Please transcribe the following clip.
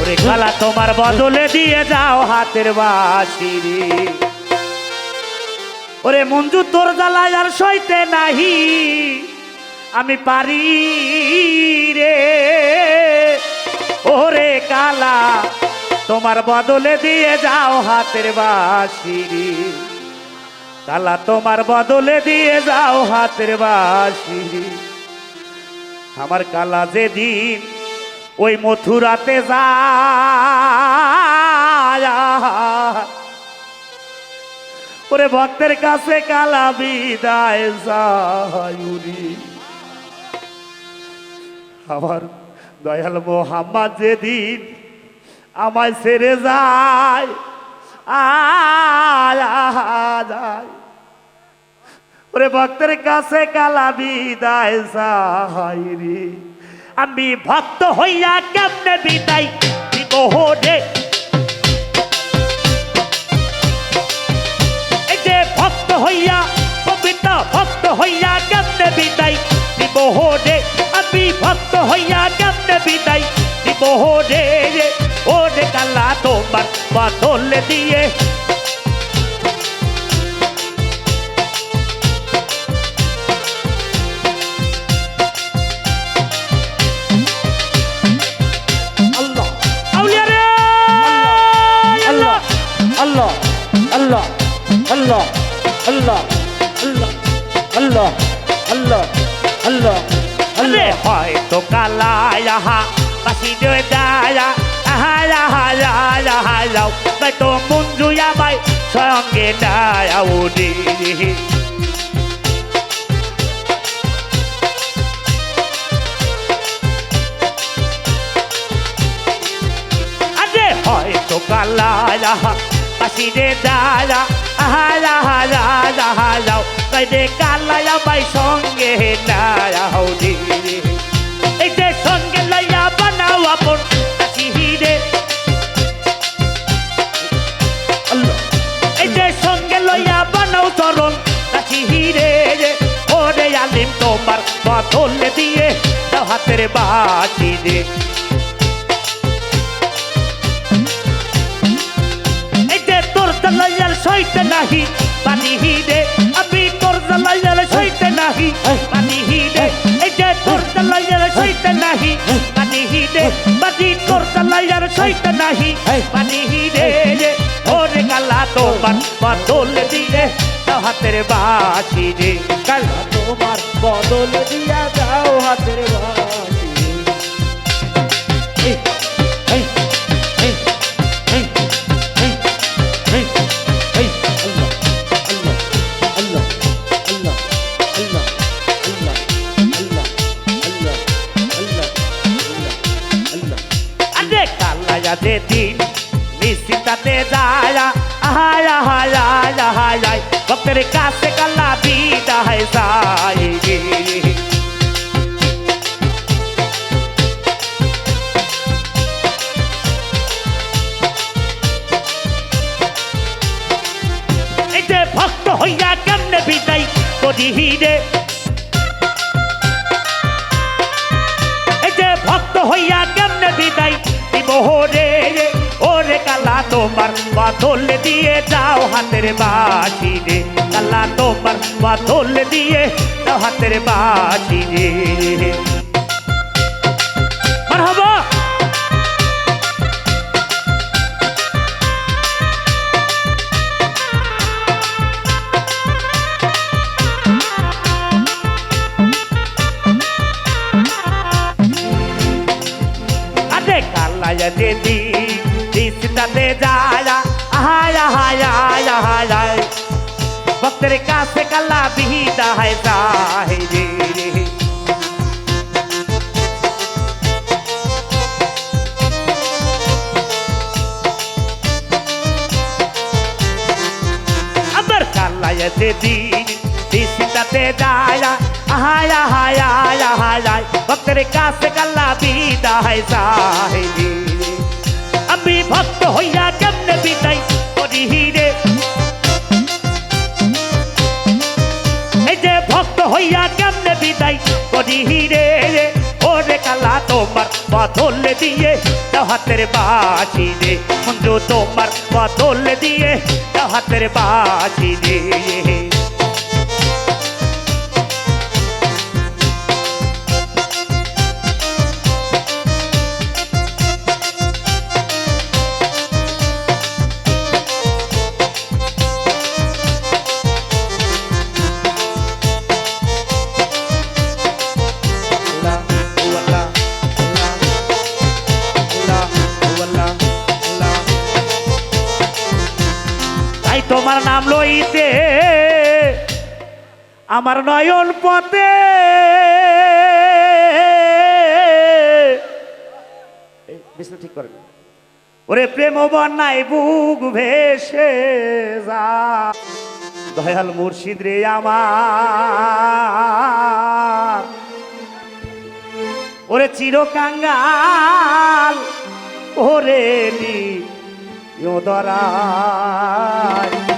ওরে কালা তোমার বদলে দিয়ে যাও হাতের বাসি ওরে মঞ্জু, তোর জ্বালায় আর সইতে নাহি। আমি পারি রে। ওরে কালা তোমার বদলে দিয়ে যাও হাতের বাসি কালা তোমার বদলে দিয়ে যাও হাতের বাসি। আমার কালা যেদিন ওই মথুরাতে যা ওরে ভক্তের কাছে কালা বিদায় যায়ুরি আমার দয়াল মোহাম্মদ যেদিন আমায় ছেড়ে যায় যায় ওরে ভক্তের কাছে কালা বিদায় যাই রে। আমি ভক্ত হইয়া কেমনে বিদায় রে? ভক্ত হইয়া, পবিত্র ভক্ত হইয়া কেমনে বিদায় দিব রে? আমি ভক্ত হইয়া কেমনে বিদায় দিব রে? খেলা তোমার বাদলে দিয়ে Allah, Allah, Allah, Allah, Allah, Allah, Allah, Allah. Hoy toca la yaha, así de daya. হালা হালা হালা হালাও তাই তো মঞ্জুয়া বাই সঙ্গে দাঁড়াও দিদি হয়তো কালা পাশিরে দাঁড়া আহারা হারা দাহারাও তাই রে কালা বাই সঙ্গে দাঁড়াও দিদি এই যে সঙ্গে লাইয়া বানাও বাঁধন দিয়ে দাও হাতের বাটি দে। জলাইয়াল সইতে নাহি, পানি হি দে। আমি তোর জলাইয়াল সইতে নাহি, পানি হি দে। এই যে তোর জলাইয়াল সইতে নাহি, পানি হি দে। বাজি তোর জলাইয়াল সইতে নাহি, পানি হি দে। ওরে গালা তো বান বাদল দি দাও হাতের বাসি রে কালা তোমার বদল দিয়া দাও হাতের বাসি দিন নিশ্চিতাতে যায় আহায় আহায় আহায় ভক্তের কাছে কালা বিদায় যায় রে এই যে ভক্ত হইয়া কেমনে বিদায় করি রে? যে ভক্ত হইয়া কেমনে বিদায় দিব রে? ওরে কালা তোমার বদল দিয়ে যাও হাতের রে गला तो बरवा धोल दिए तो तेरे बाजी रे मरहबा! दे दी दीस दे जाया, आया आया आया आया। ভক্তের কাছে কালা বিহিতা হয় যায় রে আবার কালায়া দেদি দিসিতাতে যায় আহায় আহায় আহায় আহায় ভক্তের কাছে কালা বিহিতা হয় যায় রে আমি ভক্ত হইয়া কেমনে বিদায় বিদায় করি রে, ওরে কালা তোমার বদল দিয়ে হাতের বাজি রে মঞ্জু তোমার বদল দিয়ে হাতের বাজি রে লইতে আমার নয়ন পথে। ঠিক করেন। ওরে প্রেম বন্যায় বুক ভেসে যা। দয়াল মুর্শিদ রে আমার। ওরে চিরকাঙ্গাল, ওরে দরাই। আ